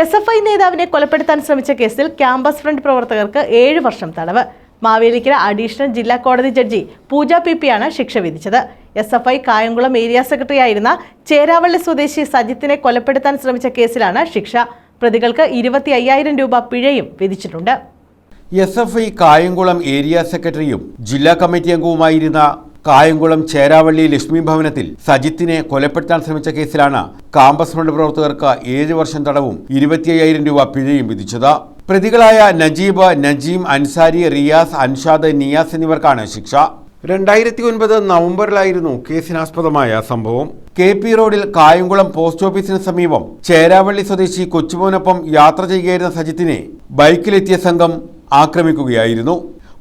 S F I നേതാവിനെ കൊലപ്പെടുത്താൻ ശ്രമിച്ച കേസിൽ ക്യാമ്പസ് ഫ്രണ്ട് പ്രവർത്തകർക്ക് ഏഴ് വർഷം തടവ്. മാവേലിക്കര അഡീഷണൽ ജില്ലാ കോടതി ജഡ്ജി പൂജ പി പിയാണ് ശിക്ഷ വിധിച്ചത്. S F I Kayamkulam area secretary ആയിരുന്ന ചേരാവള്ളി സ്വദേശി സജിത്തിനെ കൊലപ്പെടുത്താൻ ശ്രമിച്ച കേസിലാണ് ശിക്ഷ. പ്രതികൾക്ക് ഇരുപത്തി അയ്യായിരം രൂപ പിഴയും വിധിച്ചിട്ടുണ്ട്. S F I Kayamkulam area സെക്രട്ടറിയും ജില്ലാ കമ്മിറ്റി അംഗവുമായിരുന്ന കായംകുളം ചേരാവള്ളി ലക്ഷ്മി ഭവനത്തിൽ സജിത്തിനെ കൊലപ്പെടുത്താൻ ശ്രമിച്ച കേസിലാണ് കാമ്പസ് ഫ്രണ്ട് പ്രവർത്തകർക്ക് ഏഴ് വർഷം തടവും ഇരുപത്തിയ്യായിരം രൂപ പിഴയും വിധിച്ചത്. പ്രതികളായ നജീബ് നജീം അൻസാരി റിയാസ് അൻഷാദ് നിയാസ് എന്നിവർക്കാണ് ശിക്ഷ. രണ്ടായിരത്തി ഒൻപത് നവംബറിലായിരുന്നു കേസിനാസ്പദമായ സംഭവം. കെ പി റോഡിൽ കായംകുളം പോസ്റ്റ് ഓഫീസിന് സമീപം ചേരാവള്ളി സ്വദേശി കൊച്ചുമോനൊപ്പം യാത്ര ചെയ്യുകയായിരുന്ന സജിത്തിനെ ബൈക്കിലെത്തിയ സംഘം ആക്രമിക്കുകയായിരുന്നു.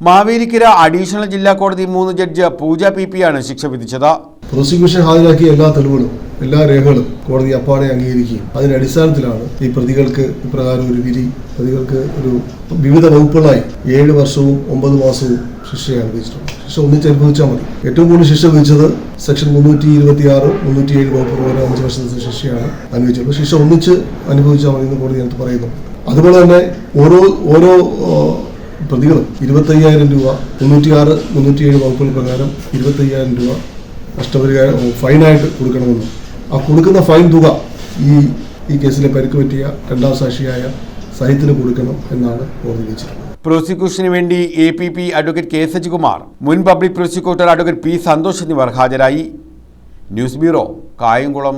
മാവേലിക്കര അഡീഷണൽ ജില്ലാ കോടതി മൂന്ന് ജഡ്ജ് പൂജ പി പി ആണ് ശിക്ഷ വിധിച്ചത്. പ്രോസിക്യൂഷൻ ഹാജരാക്കിയ എല്ലാ തെളിവുകളും എല്ലാ രേഖകളും കോടതി അപ്പാടെ അംഗീകരിക്കുകയും അതിന്റെ അടിസ്ഥാനത്തിലാണ് ഈ പ്രതികൾക്ക് ഇപ്രകാരം ഒരു വിധി പ്രതികൾക്ക് ഒരു വിവിധ വകുപ്പുകളായി ഏഴ് വർഷവും ഒമ്പത് മാസവും ശിക്ഷയാണ് വിധിച്ചിട്ടുള്ളത്. ശിക്ഷ ഒന്നിച്ച് അനുഭവിച്ചാൽ മതി. ഏറ്റവും കൂടുതൽ ശിക്ഷ വിധിച്ചത് സെക്ഷൻ മുന്നൂറ്റി ഇരുപത്തി ആറ് മുന്നൂറ്റി ഏഴ് വകുപ്പ് പ്രകാരം അഞ്ച് വർഷത്തെ ശിക്ഷയാണ് അനുഭവിച്ചത് ശിക്ഷ ഒന്നിച്ച് അനുഭവിച്ചാൽ മതി എന്ന് കോടതി പറയുന്നു. അതുപോലെ തന്നെ ഓരോ ഓരോ പ്രതികളും ഇരുപത്തയ്യായിരം രൂപ മുന്നൂറ്റിയാറ് മുന്നൂറ്റിയേഴ് വകുപ്പുകൾ പ്രകാരം ഇരുപത്തയ്യായിരം രൂപ നഷ്ടപരിഹാരം ഫൈനായിട്ട് കൊടുക്കണമെന്നും. ആ കൊടുക്കുന്ന ഫൈൻ തുക ഈ ഈ കേസിലെ പരിക്ക് പറ്റിയ രണ്ടാം സാക്ഷിയായ സഹിത്തിന് കൊടുക്കണം എന്നാണ് കോടതി വിധിച്ചിട്ടുള്ളത് പ്രോസിക്യൂഷന് വേണ്ടി A P P advocate K S Sajikumar മുൻ public prosecutor advocate P Santhosh എന്നിവർ ഹാജരായി. News bureau Kayamkulam.